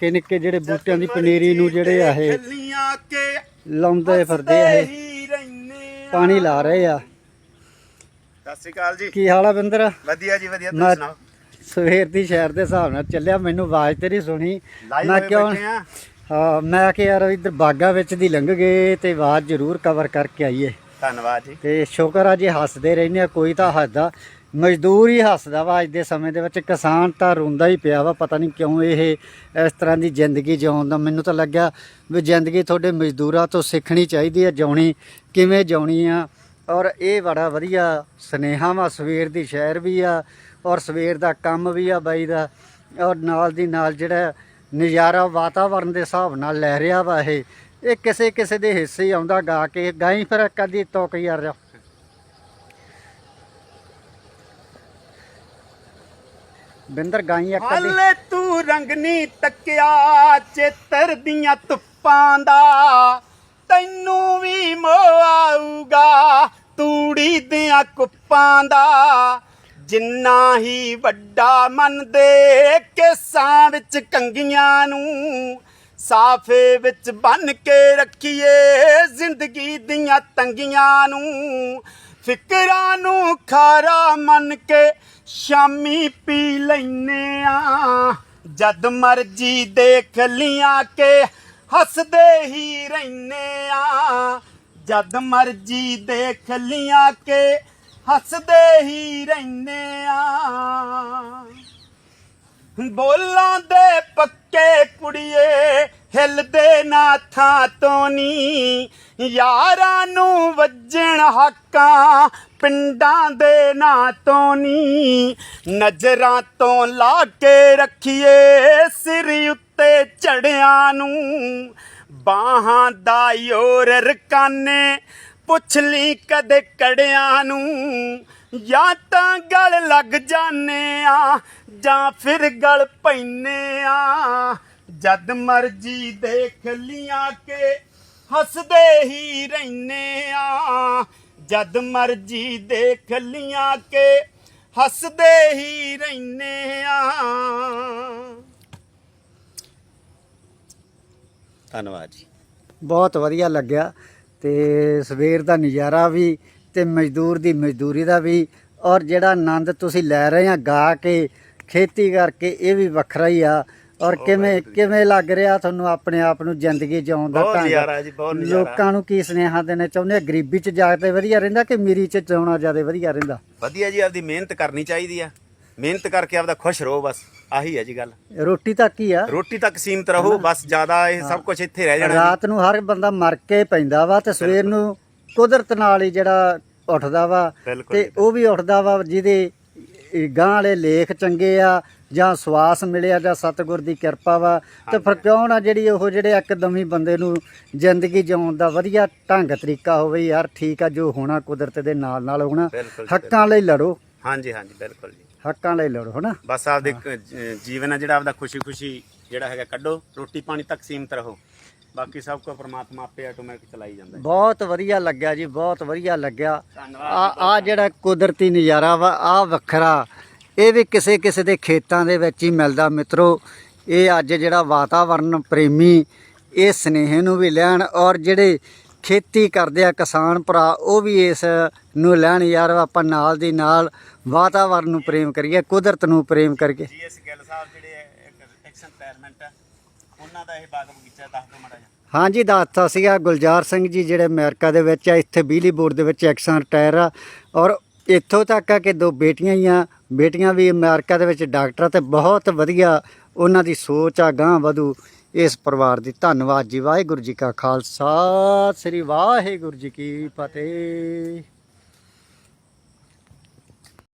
ਨਿੱਕੇ ਨਿੱਕੇ ਜਿਹੜੇ ਬੂਟਿਆਂ ਦੀ ਪਨੀਰੀ ਨੂੰ ਜਿਹੜੇ ਆ ਇਹ ਲਾਉਂਦੇ ਫਿਰਦੇ ਆ ਇਹ। ਪਾਣੀ ਲਾ ਰਹੇ ਆ। ਸਤਿ ਸ਼੍ਰੀ ਅਕਾਲ ਜੀ। ਕੀ ਹਾਲ ਆ ਬਿੰਦਰ? ਵਧੀਆ ਜੀ ਵਧੀਆ। ਤੁਸੀਂ ਸੁਣਾਓ? ਸਵੇਰ ਦੀ ਸ਼ਹਿਰ ਦੇ ਹਿਸਾਬ ਨਾਲ ਚੱਲਿਆ ਮੈਨੂੰ ਆਵਾਜ਼ ਤੇਰੀ ਸੁਣੀ। ਮੈਂ ਕਿਉਂ ਹਾਂ ਮੈਂ ਕਿ ਯਾਰ ਇੱਧਰ ਬਾਗਾ ਵਿੱਚ ਦੀ ਲੰਘ ਗਏ ਤੇ ਆਵਾਜ਼ ਜ਼ਰੂਰ ਕਵਰ ਕਰਕੇ ਆਈਏ। ਧੰਨਵਾਦ ਜੀ। ਤੇ ਸ਼ੁਕਰ ਆ ਜੀ ਹੱਸਦੇ ਰਹਿੰਦੇ ਆ ਕੋਈ ਤਾਂ ਹੱਸਦਾ। ਮਜ਼ਦੂਰ ਹੀ ਹੱਸਦਾ ਵਾ ਅੱਜ ਦੇ ਸਮੇਂ ਦੇ ਵਿੱਚ। ਕਿਸਾਨ ਤਾਂ ਰੋਂਦਾ ਹੀ ਪਿਆ ਵਾ, ਪਤਾ ਨਹੀਂ ਕਿਉਂ ਇਹ ਇਸ ਤਰ੍ਹਾਂ ਦੀ ਜ਼ਿੰਦਗੀ ਜਿਉਣ ਦਾ। ਮੈਨੂੰ ਤਾਂ ਲੱਗਿਆ ਵੀ ਜ਼ਿੰਦਗੀ ਤੁਹਾਡੇ ਮਜ਼ਦੂਰਾਂ ਤੋਂ ਸਿੱਖਣੀ ਚਾਹੀਦੀ ਹੈ, ਜਿਉਣੀ ਕਿਵੇਂ ਜਿਉਣੀ ਆ। ਔਰ ਇਹ ਬੜਾ ਵਧੀਆ ਸਨੇਹਾ ਵਾ, ਸਵੇਰ ਦੀ ਸ਼ਹਿਰ ਵੀ ਆ ਔਰ ਸਵੇਰ ਦਾ ਕੰਮ ਵੀ ਆ ਬਾਈ ਦਾ। ਔਰ ਨਾਲ ਦੀ ਨਾਲ ਜਿਹੜਾ ਨਜ਼ਾਰਾ ਵਾਤਾਵਰਨ ਦੇ ਹਿਸਾਬ ਨਾਲ ਲੈ ਰਿਹਾ ਵਾ ਇਹ। ਇਹ ਕਿਸੇ ਕਿਸੇ ਦੇ ਹਿੱਸੇ ਆਉਂਦਾ ਗਾ ਕੇ ਗਾਈ ਫਿਰ ਕਦੀ ਤੋਕ ਯਾਰ ਬਿੰਦਰ ਗਾਈ ਇੱਕ ਕਦੀ ਹਲੇ ਤੂੰ ਰੰਗ ਨੀ ਤੱਕਿਆ, ਚੇਤਰ ਦੀਆਂ ਧੁੱਪਾਂ ਦਾ। ਤੈਨੂੰ ਵੀ ਮੋਹ ਤੂੜੀ ਦੀਆਂ ਕੁੱਪਾਂ ਦਾ। ਜਿੰਨਾ ਹੀ ਵੱਡਾ ਮੰਨਦੇ ਕੇਸਾਂ ਵਿੱਚ ਕੰਗੀਆਂ ਨੂੰ ਸਾਫੇ ਵਿੱਚ ਬੰਨ ਕੇ ਰੱਖੀਏ, ਜ਼ਿੰਦਗੀ ਦੀਆਂ ਤੰਗੀਆਂ ਨੂੰ। ਫਿਕਰਾਂ ਨੂੰ ਖਾਰਾ ਮੰਨ ਕੇ ਸ਼ਾਮੀ ਪੀ ਲੈਨੇ ਆ। ਜਦ ਮਰਜ਼ੀ ਦੇਖ ਲੀਆਂ ਕੇ ਹੱਸਦੇ ਹੀ ਰਹਿਨੇ ਆ। ਜਦ ਮਰਜ਼ੀ ਦੇਖ ਲੀਆਂ ਕੇ ਹੱਸਦੇ ਹੀ ਰਹਿਨੇ ਆ। ਬੋਲਾਂ ਦੇ ਪੱਕੇ ਕੁੜੀਏ ਹਿਲਦੇ ਨਾ ਥਾਂ ਤੋਂ ਨੀ। ਯਾਰਾਂ ਨੂੰ ਵੱਜਣ ਹੱਕਾਂ ਪਿੰਡਾਂ ਦੇ ਨਾਂ ਤੋਂ ਨੀ। ਨਜ਼ਰਾਂ ਤੋਂ ਲਾ ਕੇ ਰੱਖੀਏ ਸਿਰ ਉੱਤੇ ਚੜਿਆਂ ਨੂੰ। ਬਾਹਾਂ ਦਾ ਯੋਰ ਰਕਾਨੇ ਪੁੱਛ ਲਈ ਕਦੇ ਕੜਿਆਂ ਨੂੰ। ਜਾਂ ਤਾਂ ਗਲ ਲੱਗ ਜਾਨੇ ਆ ਜਾਂ ਫਿਰ ਗਲ ਪੈਨੇ ਆ। ਜਦ ਮਰਜ਼ੀ ਦੇਖ ਲੀਆਂ ਕੇ ਹੱਸਦੇ ਹੀ ਰਹਿਨੇ ਆ। ਜਦ ਮਰਜ਼ੀ ਦੇਖ ਲੀਆਂ ਕੇ ਹੱਸਦੇ ਹੀ ਰਹਿਨੇ ਆ। ਧੰਨਵਾਦ ਜੀ। ਬਹੁਤ ਵਧੀਆ ਲੱਗਿਆ ਤੇ ਸਵੇਰ ਦਾ ਨਜ਼ਾਰਾ ਵੀ ਤੇ ਮਜ਼ਦੂਰ ਦੀ ਮਜ਼ਦੂਰੀ ਦਾ ਵੀ ਔਰ ਜਿਹੜਾ ਆਨੰਦ ਤੁਸੀਂ ਲੈ ਰਹੇ ਆ ਗਾ ਕੇ ਖੇਤੀ ਕਰਕੇ ਇਹ ਵੀ ਵੱਖਰਾ ਹੀ ਆ। ਔਰ ਕਿਵੇਂ ਕਿਵੇਂ ਲੱਗ ਰਿਹਾ ਤੁਹਾਨੂੰ ਆਪਣੇ ਆਪ ਨੂੰ ਜ਼ਿੰਦਗੀ ਜਿਉਣ ਦਾ ਬਹੁਤ ਢੰਗ? ਨਜ਼ਾਰਾ ਜੀ, ਬਹੁਤ ਨਜ਼ਾਰਾ। ਲੋਕਾਂ ਨੂੰ ਕੀ ਸੁਨੇਹਾ ਦੇਣਾ ਚਾਹੁੰਦੇ ਆ ਗਰੀਬੀ ਚ ਜਾ ਕੇ ਵਧੀਆ ਰਹਿੰਦਾ ਕਿ ਮੀਰੀ ਚ ਜਿਉਣਾ ਜ਼ਿਆਦਾ ਵਧੀਆ ਰਹਿੰਦਾ? ਵਧੀਆ ਜੀ ਆਪਦੀ ਮਿਹਨਤ ਕਰਨੀ ਚਾਹੀਦੀ ਆ। ਮਿਹਨਤ ਕਰਕੇ ਆਪਦਾ ਖੁਸ਼ ਰਹੋ ਬਸ ਆਹੀ ਹੈ ਜੀ ਗੱਲ। ਰੋਟੀ ਤੱਕ ਹੀ ਆ। ਰੋਟੀ ਤੱਕ ਸੀਮਤ ਰਹੋ ਬਸ ਜ਼ਿਆਦਾ ਇਹ ਸਭ ਕੁਝ ਇੱਥੇ ਰਹਿ ਜਾਣਾ ਰਾਤ ਨੂੰ ਹਰ ਬੰਦਾ ਮਰ ਕੇ ਪੈਂਦਾ ਵਾ ਤੇ ਸਵੇਰ ਨੂੰ ਕੁਦਰਤ ਨਾਲ ਹੀ ਜਿਹੜਾ ਉੱਠਦਾ ਵਾ ਤੇ। ਉਹ ਵੀ ਉੱਠਦਾ ਵਾ ਜਿਹਦੇ ਗਾਂ ਵਾਲੇ ਲੇਖ ਚੰਗੇ ਆ ਜਾਂ ਸਵਾਸ ਮਿਲਿਆ ਜਾਂ ਸਤਿਗੁਰ ਦੀ ਕਿਰਪਾ ਵਾ ਤੇ ਫਿਰ ਕਿਉਂ ਨਾ ਜਿਹੜੀ ਉਹ ਜਿਹੜੇ ਇੱਕਦਮੀ ਬੰਦੇ ਨੂੰ ਜ਼ਿੰਦਗੀ ਜਿਉਣ ਦਾ ਵਧੀਆ ਢੰਗ ਤਰੀਕਾ ਹੋਵੇ ਯਾਰ ਠੀਕ ਆ ਜੋ ਹੋਣਾ ਕੁਦਰਤ ਦੇ ਨਾਲ ਨਾਲ ਹੋਣਾ ਬਿਲਕੁਲ ਜੀ, ਹੱਕਾਂ ਲਈ ਲੜੋ। ਹਾਂਜੀ ਹਾਂਜੀ ਬਿਲਕੁਲ ਜੀ। ਹੱਕਾਂ ਲਈ ਲੜੋ ਹਨਾ? ਬਸ ਆਪਦੇ ਕ- ਜ- ਜੀਵਨ ਹੈ ਜਿਹੜਾ ਆਪਦਾ ਖੁਸ਼ੀ ਖੁਸ਼ੀ ਜਿਹੜਾ ਹੈਗਾ ਕੱਢੋ ਰੋਟੀ ਪਾਣੀ ਤੱਕ ਸੀਮਤ ਰਹੋ। ਬਾਕੀ ਸਭ ਕੁਝ ਪ੍ਰਮਾਤਮਾ ਆਪੇ ਆਟੋਮੈਟਿਕ ਚਲਾਈ ਜਾਂਦਾ ਹੈ ਬਹੁਤ ਵਧੀਆ ਲੱਗਿਆ ਜੀ ਬਹੁਤ ਵਧੀਆ ਲੱਗਿਆ। ਆ ਆ ਜਿਹੜਾ ਕੁਦਰਤੀ ਨਜ਼ਾਰਾ ਵਾ ਆ ਵੱਖਰਾ। ਇਹ ਵੀ ਕਿਸੇ ਕਿਸੇ ਦੇ ਖੇਤਾਂ ਦੇ ਵਿੱਚ ਹੀ ਮਿਲਦਾ ਮਿੱਤਰੋ। ਇਹ ਅੱਜ ਜਿਹੜਾ ਵਾਤਾਵਰਨ ਪ੍ਰੇਮੀ ਇਹ ਸਨੇਹ ਨੂੰ ਵੀ ਲੈਣ ਔਰ ਜਿਹੜੇ ਖੇਤੀ ਕਰਦੇ ਆ ਕਿਸਾਨ ਭਰਾ ਉਹ ਵੀ ਇਸ ਨੂੰ ਲੈਣ ਯਾਰ ਆਪਾਂ ਨਾਲ ਦੀ ਨਾਲ ਵਾਤਾਵਰਨ ਨੂੰ ਪ੍ਰੇਮ ਕਰੀਏ ਕੁਦਰਤ ਨੂੰ ਪ੍ਰੇਮ ਕਰੀਏ। ਜੀਐਸ ਗਿੱਲ ਸਾਹਿਬ ਜਿਹੜੇ ਐਕਸ਼ਨ ਹੈ ਉਹਨਾਂ ਦਾ ਇਹ ਬਾਗ ਬਗੀਚਾ ਦੱਸ ਦਿਓ ਮਾੜਾ ਜਿਹਾ। ਹਾਂਜੀ, ਦੱਸਤਾ ਸੀਗਾ ਗੁਲਜ਼ਾਰ ਸਿੰਘ ਜੀ ਜਿਹੜੇ ਅਮਰੀਕਾ ਦੇ ਵਿੱਚ ਆ, ਇੱਥੇ ਬਿਜਲੀ ਬੋਰਡ ਦੇ ਵਿੱਚ ਐਕਸ਼ਨ ਰਿਟਾਇਰ ਆ। ਔਰ ਇੱਥੋਂ ਤੱਕ ਆ ਕਿ ਦੋ ਬੇਟੀਆਂ ਹੀ ਆ, ਬੇਟੀਆਂ ਵੀ ਅਮਰੀਕਾ ਦੇ ਵਿੱਚ ਡਾਕਟਰ ਆ ਤੇ ਬਹੁਤ ਵਧੀਆ ਉਹਨਾਂ ਦੀ ਸੋਚ ਆ ਗਾਂ ਵਧੂ। ਇਸ ਪਰਿਵਾਰ ਦੀ ਧੰਨਵਾਦ ਜੀ। ਵਾਹਿਗੁਰੂ ਜੀ ਕਾ ਖਾਲਸਾ, ਸ੍ਰੀ ਵਾਹਿਗੁਰੂ ਜੀ ਕੀ ਫਤਿਹ।